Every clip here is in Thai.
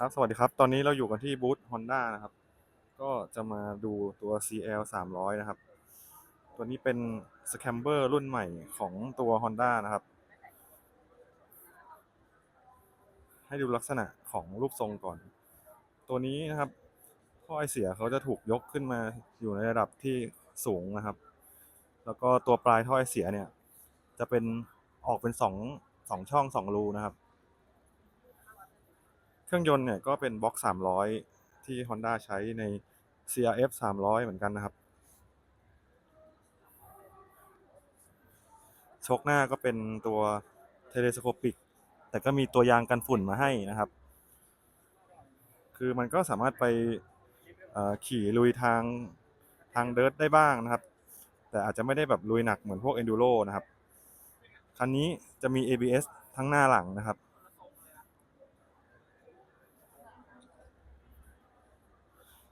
ครับ สวัสดีครับ ตอนนี้เราอยู่กันที่บูธ Honda นะครับ ก็จะมาดูตัว CL 300 นะครับ ตัวนี้เป็น Scamber รุ่นใหม่ของตัว Honda นะครับ ให้ดูลักษณะของรูปทรงก่อน ตัวนี้นะครับท่อไอเสียเขาจะถูกยกขึ้นมาอยู่ในระดับที่สูงนะครับ แล้วก็ตัวปลายท่อไอเสียเนี่ย จะเป็นออกเป็นสองสองช่องสองรูนะครับ เครื่องยนต์เนี่ยก็เป็นบล็อก300 ที่ Honda ใช้ใน CRF 300 เหมือนกันนะครับชคหน้าก็เป็นตัวเทเลสโคปิก แต่ก็มีตัวยางกันฝุ่นมาให้นะครับ คือมันก็สามารถไปขี่ลุยทางทางเดิร์ทได้บ้างนะครับ แต่อาจจะไม่ได้แบบลุยหนักเหมือนพวก Enduro นะครับ คันนี้จะมี ABS ทั้งหน้าหลังนะครับ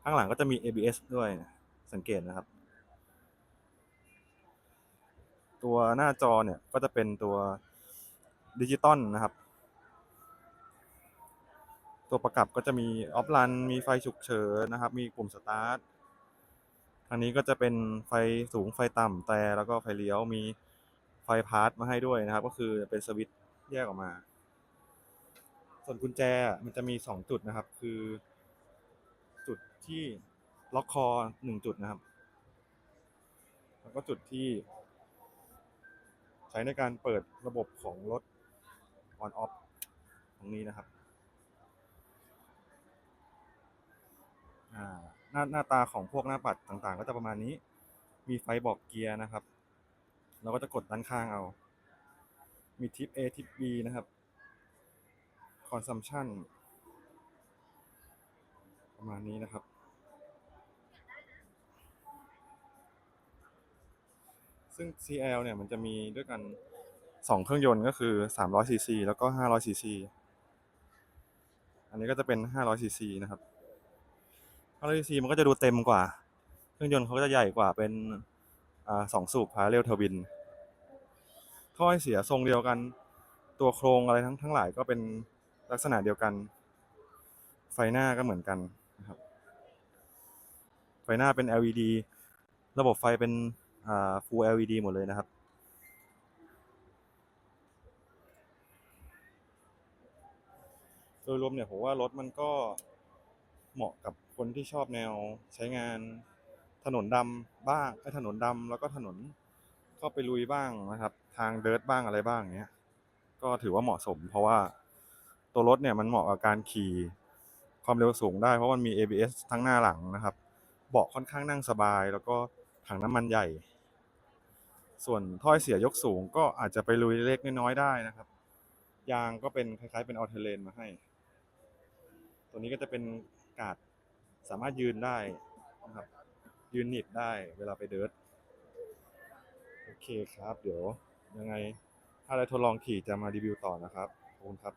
ข้างหลังก็จะมี ABS ด้วยสังเกตนะครับ ตัวหน้าจอเนี่ยก็จะเป็นตัวดิจิตอลนะครับ ตัวประกับก็จะมีออฟลันมีไฟฉุกเฉินนะครับ มีปุ่มสตาร์ททางนี้ก็จะเป็นไฟสูงไฟต่ำแต่แล้วก็ไฟเลี้ยวมีไฟพาร์ทมาให้ด้วยนะครับ ก็คือเป็นสวิตช์แยกออกมา ส่วนกุญแจมันจะมีสองจุดนะครับ คือ ที่ล็อกคอหนึ่งจุดนะครับ แล้วก็จุดที่ ใช้ในการเปิดระบบของรถ on off ตรงนี้นะครับหน้าหน้าตาของพวกหน้าปัดต่างๆ ก็จะประมาณนี้ มีไฟบอกเกียร์นะครับ เราก็จะกดด้านข้างเอา มีทิป A ทิป B นะครับ consumption ประมาณนี้นะครับ ซึ่ง CL เนี่ยมันจะมีด้วยกัน 2 เครื่องยนต์ก็คือ 300 cc แล้วก็ 500 cc อันนี้ก็จะเป็น 500 cc นะครับ 500 cc มันก็จะดูเต็มกว่า เครื่องยนต์เขาก็จะใหญ่กว่าเป็นอสองสูบพาเรลเทอร์บินท่อไอเสียทรงเดียวกัน ตัวโครงอะไรทั้งทั้งหลายก็เป็นลักษณะเดียวกัน ไฟหน้าก็เหมือนกันนะครับ ไฟหน้าเป็น LED ระบบไฟเป็น full LED หมดเลยนะครับ โดยรวมเนี่ยผมว่ารถมันก็เหมาะกับคนที่ชอบแนวใช้งานถนนดำบ้างไอ้ถนนดำแล้วก็ถนนเข้าไปลุยบ้างนะครับ ทางเดิร์ทบ้างอะไรบ้างเนี้ย ก็ถือว่าเหมาะสม เพราะว่าตัวรถเนี่ยมันเหมาะกับการขี่ความเร็วสูงได้เพราะมันมี ABS ทั้งหน้าหลังนะครับ เบาะค่อนข้างนั่งสบาย แล้วก็ถังน้ำมันใหญ่ ส่วนถ้อยเสียยกสูงก็อาจจะไปลุยเล็กน้อยๆได้นะครับ ยางก็เป็นคล้ายๆเป็นออเทเลนมาให้ ตัวนี้ก็จะเป็นกาดสามารถยืนได้นะครับ ยืนหนีบได้เวลาไปเดิร์ทโอเคครับ เดี๋ยวยังไง ถ้าได้ทดลองขี่จะมารีวิวต่อนะครับ ขอบคุณครับ